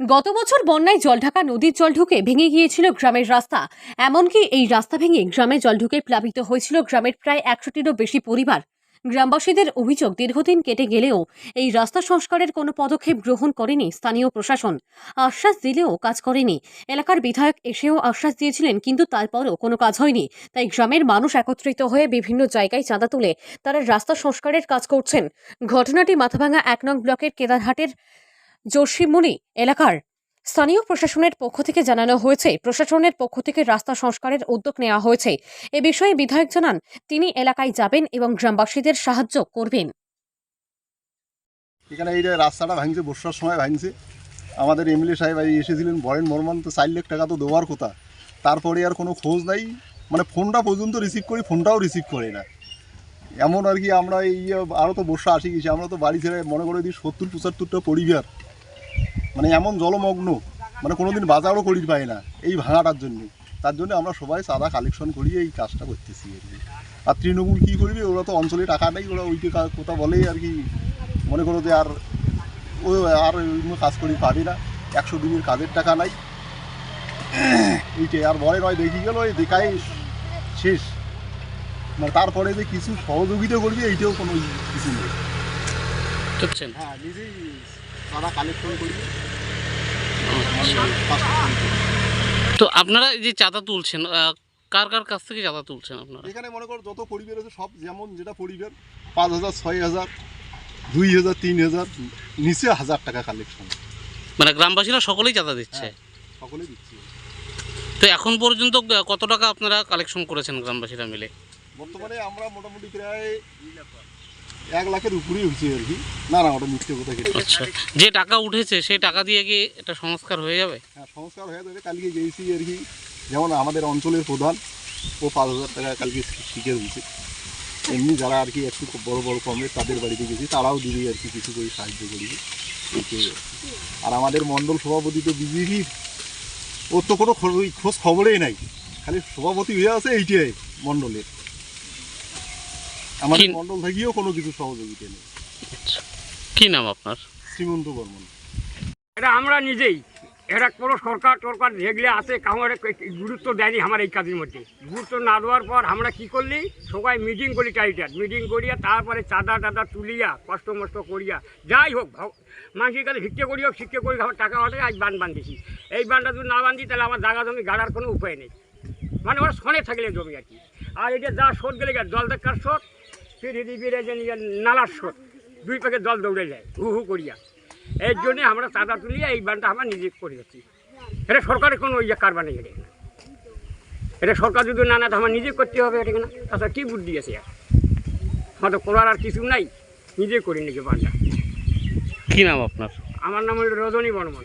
গত বছর বন্যায় জলঢাকা নদীর জল ঢুকে ভেঙে গিয়েছিল গ্রামের রাস্তা। এমনকি এই রাস্তা ভেঙে গ্রামে জল ঢুকে প্লাবিত হয়েছিল গ্রামের প্রায় একশোটিরও বেশি পরিবার। গ্রামবাসীদের অভিযোগ, দীর্ঘদিন কেটে গেলেও এই রাস্তা সংস্কারের কোনো পদক্ষেপ গ্রহণ করেনি স্থানীয় প্রশাসন। আশ্বাস দিলেও কাজ করেনি। এলাকার বিধায়ক এসেও আশ্বাস দিয়েছিলেন, কিন্তু তারপরও কোনো কাজ হয়নি। তাই গ্রামের মানুষ একত্রিত হয়ে বিভিন্ন জায়গায় চাঁদা তুলে তারা রাস্তা সংস্কারের কাজ করছেন। ঘটনাটি মাথাভাঙা এক নং ব্লকের কেদারহাটের জোশিমুনি এলাকার স্থানীয় প্রশাসনের পক্ষ থেকে জানানো হয়েছে, প্রশাসনের পক্ষ থেকে রাস্তা সংস্কারের উদ্যোগ নেওয়া হয়েছে। এ বিষয়ে বিধায়ক জানান, তিনি এলাকায় যাবেন এবং গ্রামবাসীদের সাহায্য করবেন। এখানে এই রাস্তাটা ভাঙছে, বর্ষার সময় ভাঙছে। আমাদের এমএলএ সাহেব এসেছিলেন বরেন মর্মান তো চার লাখ টাকা তো দেওয়ার কথা। তারপরে আর কোনো খোঁজ নাই মানে ফোনটা পর্যন্ত রিসিভ করি, ফোনটাও রিসিভ করে না। এমন আর কি আমরা এই আরও তো বর্ষা আসি গেছি, আমরা তো বাড়ি ছেড়ে মনে করে দিই সত্তর পঁচাত্তরটা পরিবার মানে এমন জলমগ্ন মানে কোনোদিন বাজারও করি পাই না এই ভাঙাটার জন্য। তার জন্য আমরা সবাই চাঁদা কালেকশন করি এই কাজটা করতেছি আর কি। আর তৃণমূল কী করবে? ওরা তো অঞ্চলে টাকা নেই ওরা ওইটা কথা বলেই আর কি। মনে করো যে আর ও আর অন্য কাজ করি পাবি না। একশো দিনের কাজের টাকা নাই। এইটাই আর বলে নয় দেখি গেল এই দেখাই শেষ। মানে তারপরে যে কিছু সহযোগিতা করবি এইটাও কোনো কিছু নেই। হ্যাঁ নিজেই তারা কালেকশন করবি তো আপনারা এই যে চাঁদা তুলছেন কার কার কাছ থেকে চাঁদা তুলছেন আপনারা? এখানে মনে করো যত পরিবার আছে সব যেমন যেটা পরিবার পাঁচ হাজার ছয় হাজার দুই হাজার তিন হাজার নিচে হাজার টাকা কালেকশন মানে গ্রামবাসীরা সকলেই চাঁদা দিচ্ছে? সকলে দিচ্ছি। তো এখন পর্যন্ত কত টাকা আপনারা কালেকশন করেছেন গ্রামবাসীরা মিলে? বর্তমানে আমরা মোটামুটি প্রায় এক লাখের উপরেই হয়েছে আর কি। না না ওটা মিথ্যে কথা আচ্ছা। যে টাকা উঠেছে সেই টাকা দিয়ে কি এটা সংস্কার হয়ে যাবে? হ্যাঁ সংস্কার হয়ে যাবে। কালকে গেছি আর কি। যেমন আমাদের অঞ্চলের প্রধান ও পাঁচ হাজার টাকা কালকে শিখে হয়েছে এমনি যারা আর কি একটু বড় বড় কমে তাদের বাড়িতে গেছি তারাও দিবি আর কি কিছু করে সাহায্য করবি। আর আমাদের মণ্ডল সভাপতি তো বিজেপির। ওর তো কোনো খোঁজ- খোঁজ খবরেই নাই। খালি সভাপতি হয়ে আছে এইটাই মণ্ডলের। আমাদের মণ্ডল থেকেও কোনো কিছু সহযোগিতা নেই। আচ্ছা। কি নাম আপনার? শ্রীমন্ত বর্মন। এটা আমরা নিজেই। এটা কোনো সরকার টরকার যেগুলো আছে আমার গুরুত্ব দেয়নি আমার এই কাজের মধ্যে। গুরুত্ব না দেওয়ার পর আমরা কি করলি? সবাই মিটিং করি টাইটার। মিটিং করিয়া তারপরে চাঁদা টাদা তুলিয়া কষ্ট মষ্ট করিয়া যাই হোক মানুষের কাছে ভিক্ষে করি হোক শিক্ষে করি আমার টাকা হাতে আজ বান বান্ধিছি এই বানটা যদি না বান্ধি তাহলে আমার জায়গা জমি গাড়ার কোনো উপায় নেই। মানে ওরা শনে থাকলে জমি আর কি। আর এটা যা শোধ গেলে জল দেখার শোধ? যে নালার শোধ দুই প্যাকেট জল দৌড়ে যায় হু হু করিয়া। এর জন্য আমরা চাঁদা তুলিয়া এই বানটা আমরা নিজে করেছি এটা সরকারের কোনো ইয়ে কারবার নেই এটা এটা সরকার যদি না না তো আমার নিজে করতে হবে এটা না তাছাড়া কী বুদ্ধি আছে আর? হয়তো করার আর কিছু নাই নিজে করি নিজে বানটা। কি নাম আপনার? আমার নাম হলো রজনী বর্মন।